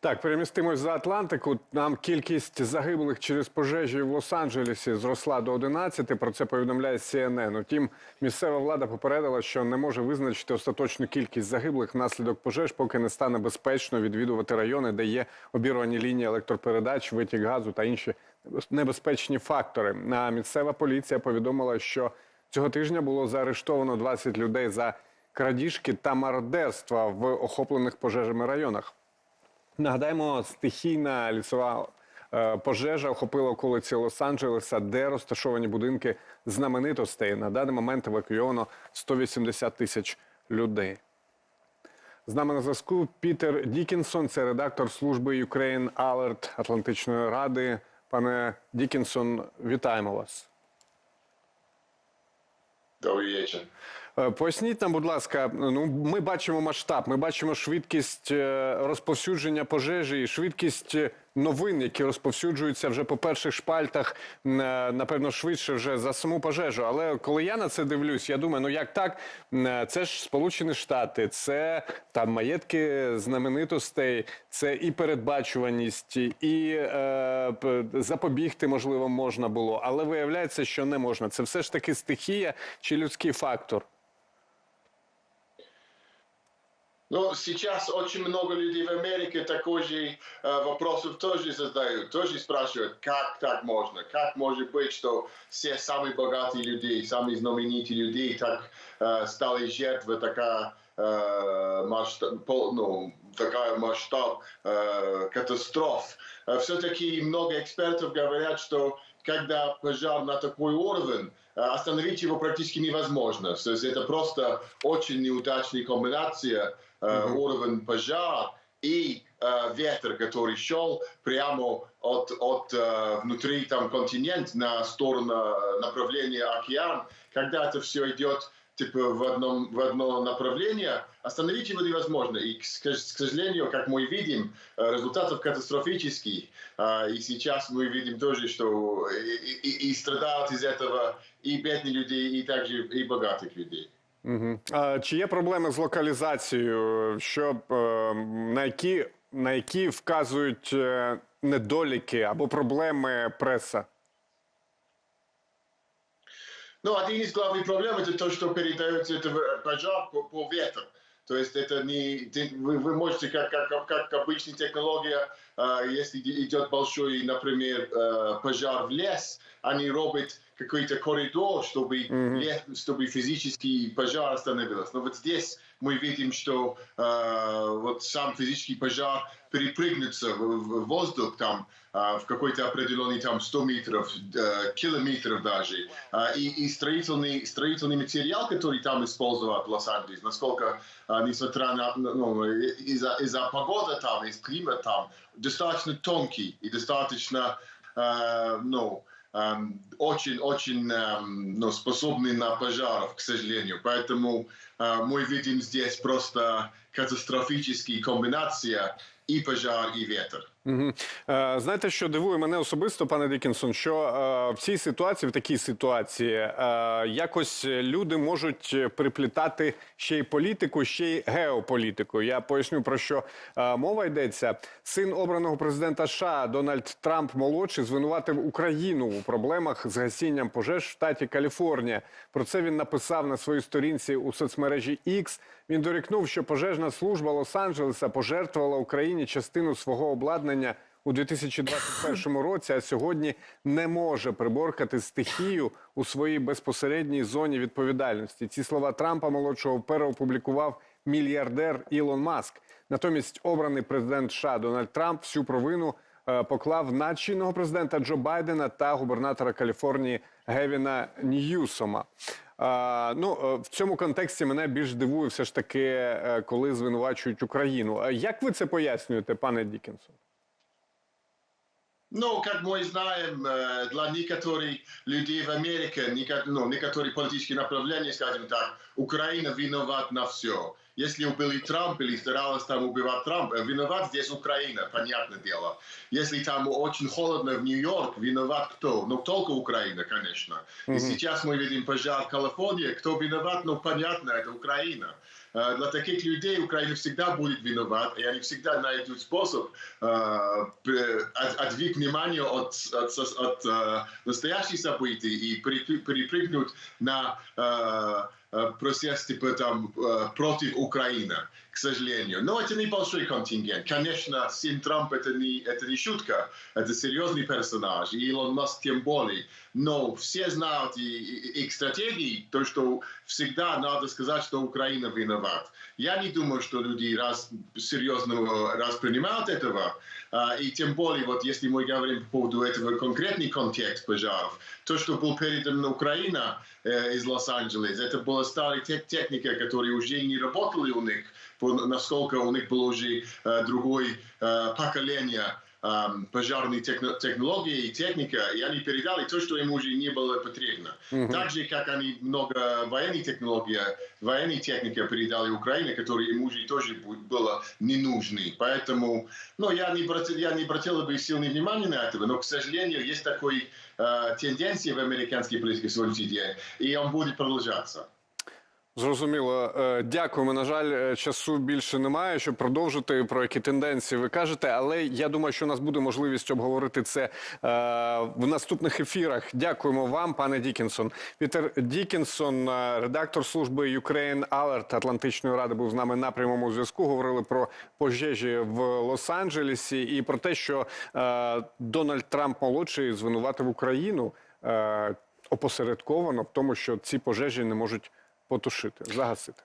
Так, перемістимось за Атлантику. Нам кількість загиблих через пожежі в Лос-Анджелесі зросла до 11, Про це повідомляє CNN. Утім, місцева влада попередила, що не може визначити остаточну кількість загиблих внаслідок пожеж, поки не стане безпечно відвідувати райони, де є обірвані лінії електропередач, витік газу та інші небезпечні фактори. А місцева поліція повідомила, що цього тижня було заарештовано 20 людей за крадіжки та мародерства в охоплених пожежами районах. Нагадаємо, стихійна лісова е, пожежа охопила околиці Лос-Анджелеса, де розташовані будинки знаменитостей. На даний момент евакуйовано 180 тисяч людей. З нами на зв'язку Пітер Дікінсон, це редактор служби Ukraine Alert Атлантичної ради. Пане Дікінсон, вітаємо вас. Добрий вечір. Е, Поясніть нам, будь ласка, ну ми бачимо масштаб, ми бачимо швидкість е, розповсюдження пожежі і швидкість е, новин, які розповсюджуються вже по перших шпальтах, напевно, швидше вже за саму пожежу. Але коли я на це дивлюсь, я думаю, ну як так? Це ж Сполучені Штати, це там маєтки знаменитостей, це і передбачуваність, і е, запобігти можливо можна було, але виявляється, що не можна. Це все ж таки стихія чи людський фактор. Ну, сейчас очень много людей в Америке такой же э, вопросов тоже задают, тоже спрашивают, как так можно, как может быть, что все самые богатые люди, самые знаменитые люди так э, стали жертвой такая э, масштаб, пол- ну, такая масштаб э, катастроф. Все-таки много экспертов говорят, что когда пожар на такой уровень, э, остановить его практически невозможно. То есть это просто очень неудачная комбинация э, уровень пожара и э, ветер, который шел прямо от, от э, внутри там континент на сторону э, направления океан. Когда это все идет типа в одном в одно направление, остановить его невозможно. И, к, ск- к сожалению, как мы видим, э, результатов катастрофических. А, И сейчас мы видим тоже, что и, и- и страдают из этого и бедные люди, и также и богатых людей. Угу. А, чи є проблеми з локалізацією, що, е, на, які, на які вказують е, недоліки або проблеми преса? Ну, один из главных проблем это то, что передается это пожар по, по ветру. То есть это не вы, вы можете как как как обычная технология, э, если идет большой, например, э, пожар в лес, они робят какой-то коридор, чтобы лес- чтобы физически пожар остановился. Но вот здесь мы видим, что э, вот сам физический пожар перепрыгнется в, в воздух там э, в какой-то определенный там 100 метров, э, километров даже. А, и, и строительный, строительный материал, который там использовал в Лос-Анджелесе, насколько, а, несмотря на, ну, из-за из-за погоды там, из климата там, достаточно тонкий и достаточно, э, ну, эм, очень-очень эм, ну, способный на пожаров, к сожалению. Поэтому э, мы видим здесь просто катастрофические комбинация и пожар, и ветер. Угу. Знаєте, що дивує мене особисто, пане Дікінсон, що е, в цій ситуації, в такій ситуації, е, якось люди можуть приплітати ще й політику, ще й геополітику. Я поясню про що мова йдеться. Син обраного президента США Дональд Трамп молодший звинуватив Україну у проблемах з гасінням пожеж в штаті Каліфорнія. Про це він написав на своїй сторінці у соцмережі X. Він дорікнув, що пожежна служба Лос-Анджелеса пожертвувала Україні частину свого обладнання у 2021 році, а сьогодні не може приборкати стихію у своїй безпосередній зоні відповідальності. Ці слова Трампа молодшого переопублікував мільярдер Ілон Маск. Натомість обраний президент США Дональд Трамп всю провину е, поклав на чинного президента Джо Байдена та губернатора Каліфорнії Гевіна Ньюсома. А, ну, е, в цьому контексті мене більш дивує все ж таки, е, коли звинувачують Україну. Як ви це пояснюєте, пане Дікінсон? Ну, как мы знаем, э, для некоторых людей в Америке, неко- ну, некоторые политические направления, скажем так, Украина виноват на все. Если убили Трамп или старалась там убивать Трампа, виноват здесь Украина, понятное дело. Если там очень холодно в Нью-Йорк, виноват кто? Ну, только Украина, конечно. И сейчас мы видим пожар в Калифорнии. Кто виноват? Ну, понятно, это Украина. Э, Для таких людей Украина всегда будет виноват, и они всегда найдут способ э, от- отвлечь внимание от, от, сос- от, э, настоящих событий и перепры- перепрыгнуть на э, э, процесс типа э, сожалению. Но это небольшой контингент. Конечно, Сим Трамп это не, это не шутка, это серьезный персонаж, и Илон Маск тем более. Но все знают и, и- их стратегии, то, что всегда надо сказать, что Украина виноват. Я не думаю, что люди раз серьезно воспринимают этого, А, и тем более, вот если мы говорим по поводу этого конкретный контекст пожаров, то, что был передан Украина э, из Лос-Анджелеса, это была старая тек- техника, которая уже не работала у них, насколько у них было уже э, другое э, поколение эм, пожарной техно- технологии и техника, и они передали то, что им уже не было потребно. Так же, как они много военной технологии, военной техники передали Украине, которые им уже тоже было не нужны. Поэтому, ну, я не обратил, я не обратил бы сильное внимание на это, но, к сожалению, есть такой э, тенденция в американской политике сегодняшний день, и он будет продолжаться. Зрозуміло. Е, Дякуємо. На жаль, е, часу більше немає, щоб продовжити про які тенденції ви кажете. Але я думаю, що у нас буде можливість обговорити це е, в наступних ефірах. Дякуємо вам, пане Дікінсон. Пітер Дікінсон, редактор служби Ukraine Alert Атлантичної ради, був з нами на прямому зв'язку. Говорили про пожежі в Лос-Анджелесі і про те, що Дональд Трамп молодший звинуватив Україну опосередковано в тому, що ці пожежі не можуть потушити, загасити.